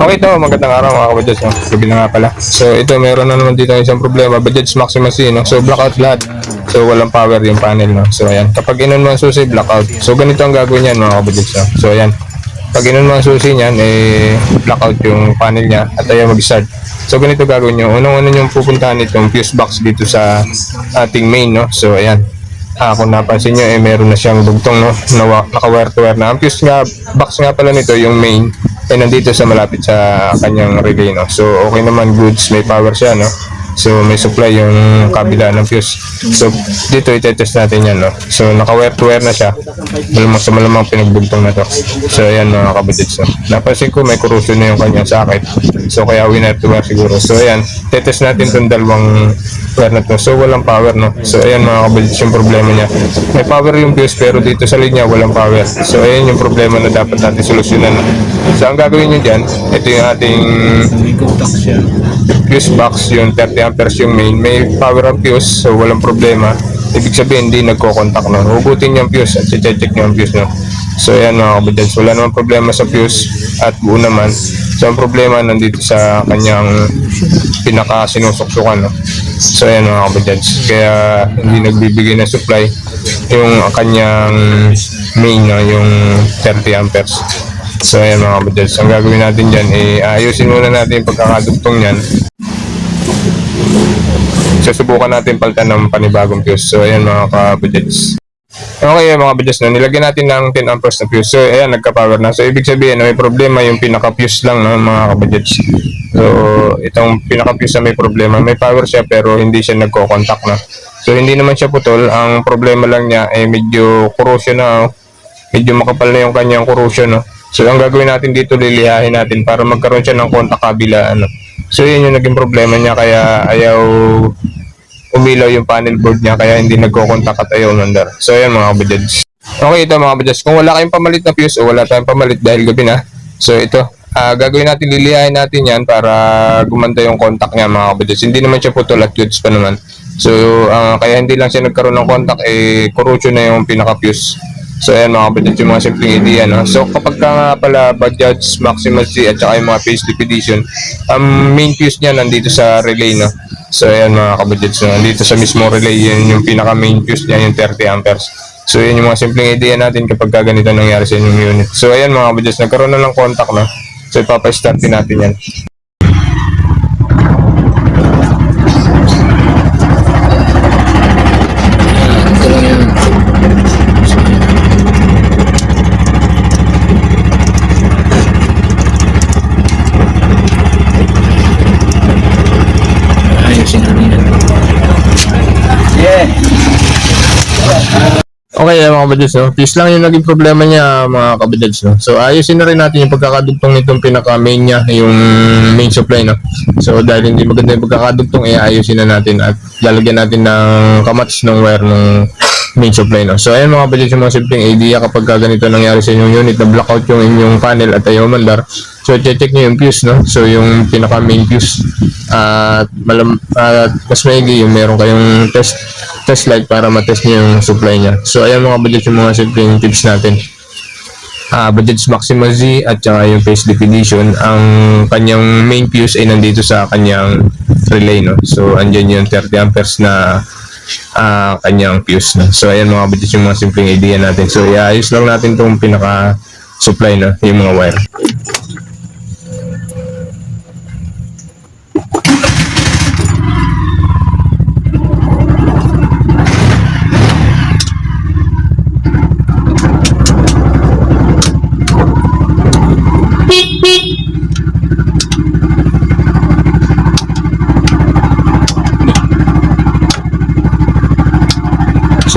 Okay to, magandang araw mga kabadyads. No? Gabi na nga pala. So ito, meron na naman dito isang problema. Bajaj Maxima C, no? So blackout lahat. So walang power yung panel, no? So ayan, kapag inon mo ang susi, blackout. So ganito ang gagawin niyan mga kabadyads. No? So ayan, pag inon mo ang susi niyan, eh, blackout yung panel niya at ayaw mag-start. So ganito gagawin nyo. Unang-una yung pupuntahan itong fuse box dito sa ating main, no? So ayan, Ah, kung napansin nyo, eh, meron na siyang dugtong, no? Naka-wire to wire na. Ang fuse nga, box nga pala nito, yung main, ay nandito sa malapit sa kanyang relay, no? So, okay naman, goods, may power siya, no? So, may supply yung kabila ng fuse. So, dito, itetest natin yan, no? So, naka-wire to wire na siya. Malamang sa malamang pinagbugtong na to. So, ayan, mga kabadits, no? Napansin ko, may corrosion na yung kanyang sakit. So, kaya winner to wire siguro. So, ayan, tetest natin itong dalawang wire na to. So, walang power, no? So, ayan, mga kabadits, yung problema niya. May power yung fuse, pero dito sa linya, walang power. So, ayan yung problema na dapat natin solusyonan. So, ang gagawin nyo dyan, ito yung ating. Fuse box, yung 30 amperes yung main. May power ang fuse, so walang problema. Ibig sabihin, hindi nagko-contact no. Hugutin yung fuse at check nyo yung fuse no. So yan mga kabadyans, wala namang problema sa fuse at buo naman. So ang problema nandito sa kanyang pinaka sinusuksukan no. So yan mga kabadyans, kaya hindi nagbibigay ng supply yung kanyang main no, yung 30 amperes. So ayan mga kabadyans, ang gagawin natin dyan, eh, ayusin muna natin yung pagkakadugtong niyan. So subukan natin palitan ng panibagong fuse. So ayan mga kabadyans. Okay mga kabadyans, no? nilagyan natin ng 10 amperes na fuse. So ayan, nagka-power na. So ibig sabihin, no, may problema yung pinaka-fuse lang no, mga kabadyans. So itong pinaka-fuse na may problema. May power siya pero hindi siya nagko-contact na. So hindi naman siya putol. Ang problema lang niya ay medyo corrosion na. oh. Medyo makapal na yung kanyang corrosion. No? So ang gagawin natin dito, lilihahin natin para magkaroon siya ng contact kabila. Ano? So yun yung naging problema niya kaya ayaw umilaw yung panel board niya kaya hindi nagko-contact at ayaw umandar. So ayan mga kabadyans. Okay ito mga kabadyans. Kung wala kayong pamalit na fuse o wala tayong pamalit dahil gabi na. So ito, ah, gagawin natin, lilihain natin yan para gumanda yung contact niya mga kabadyans. Hindi naman siya putol at pa naman. So ah, kaya hindi lang siya nagkaroon ng contact, eh corrosion na yung pinaka-fuse. So ayan mga kapatid, yung mga simpleng idea. No? So kapag ka nga pala Bajaj Maxima C at saka yung mga facelift edition, ang main fuse niya nandito sa relay. No? So ayan mga kapatid, so, nandito sa mismo relay, yun yung pinaka main fuse niya, yung 30 amperes. So yun yung mga simpleng idea natin kapag ka ganito nangyari sa inyong unit. So ayan mga kapatid, nagkaroon na ng contact. No? So ipapa-start natin yan. Okay, eh, mga kabadyans, no? Fuse lang yung naging problema niya, mga kabadyans, no? So, ayusin na rin natin yung pagkakadugtong nitong pinaka-main niya, yung main supply, no? So, dahil hindi maganda yung pagkakadugtong, eh, ayusin na natin at lalagyan natin ng kamats ng wire ng main supply, no? So, ayan mga kabadyans, yung mga simpleng idea kapag ka ganito nangyari sa inyong unit na blackout yung inyong panel at ayaw mandar. So, check nyo yung fuse, no? So, yung pinaka-main fuse. At malam at mas maigi yung meron kayong test test light para matest nyo yung supply niya. So, ayan mga budget yung mga simpleng tips natin. Ah, budget Maxima Z at saka yung facelift edition, ang kanyang main fuse ay nandito sa kanyang relay, no? So, andyan yung 30 amperes na ah kanyang fuse, no? So, ayan mga budget yung mga simpleng idea natin. So, iayos lang natin tong pinaka supply, no? Yung mga wire.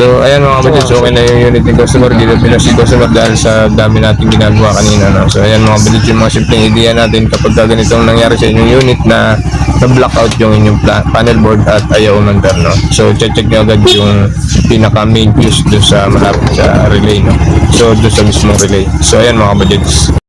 So, ayan mga so okay na yung unit ng customer. Dito pila si customer dahil sa dami natin ginagawa kanina. No? So, ayan mga kapatid, yung mga simpleng idea natin kapag ka ganitong nangyari sa inyong unit na na-blackout yung inyong panel board at ayaw umandar. No? So, check nyo agad yung pinaka main fuse doon sa malapit sa relay. No? So, doon sa mismong relay. So, ayan mga kapatid.